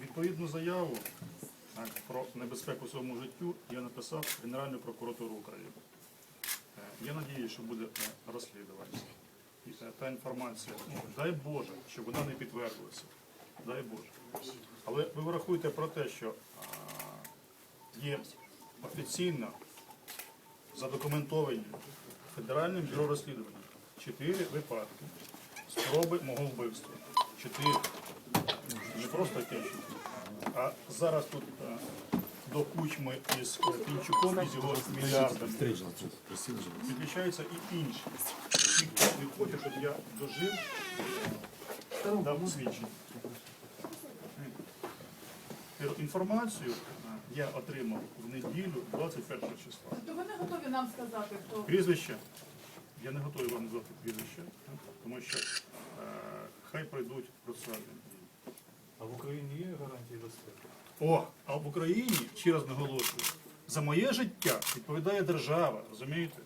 Відповідну заяву про небезпеку своєму життю я написав Генеральну прокуратуру України. Е, Я надіюся, що буде е, розслідування. І е, та інформація, ну, дай Боже, щоб вона не підтвердилася. Дай Боже. Але ви врахуйте про те, що є офіційно задокументовані Федеральним бюро розслідування чотири випадки спроби мого вбивства. Чотири. Не просто Тищенко. А зараз тут е, до кучми із е, Пінчуком і з його мільярдами підключаються і інші. Ті, хто не хоче, щоб я дожив, дав свідчення. Інформацію е, я отримав в неділю 21 числа. То ви не готові нам сказати, хто Прізвище. Я не готовий вам назвати прізвище, тому що хай пройдуть процесуальні дії. А в Україні є гарантії безпеки? О, а в Україні, ще раз наголошую, за моє життя відповідає держава, розумієте?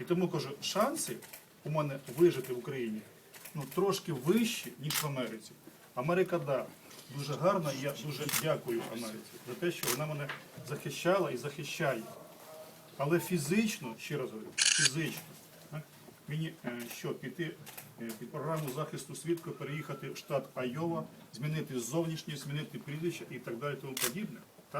І тому кажу, шанси у мене вижити в Україні ну, трошки вищі, ніж в Америці. Америка, да, дуже гарна, і я дуже дякую Америці за те, що вона мене захищала і захищає. Але фізично, ще раз говорю, фізично, мені е, що, піти е, під програму захисту свідка, переїхати в штат Айова, змінити зовнішнє, змінити прізвище і так далі тому подібне.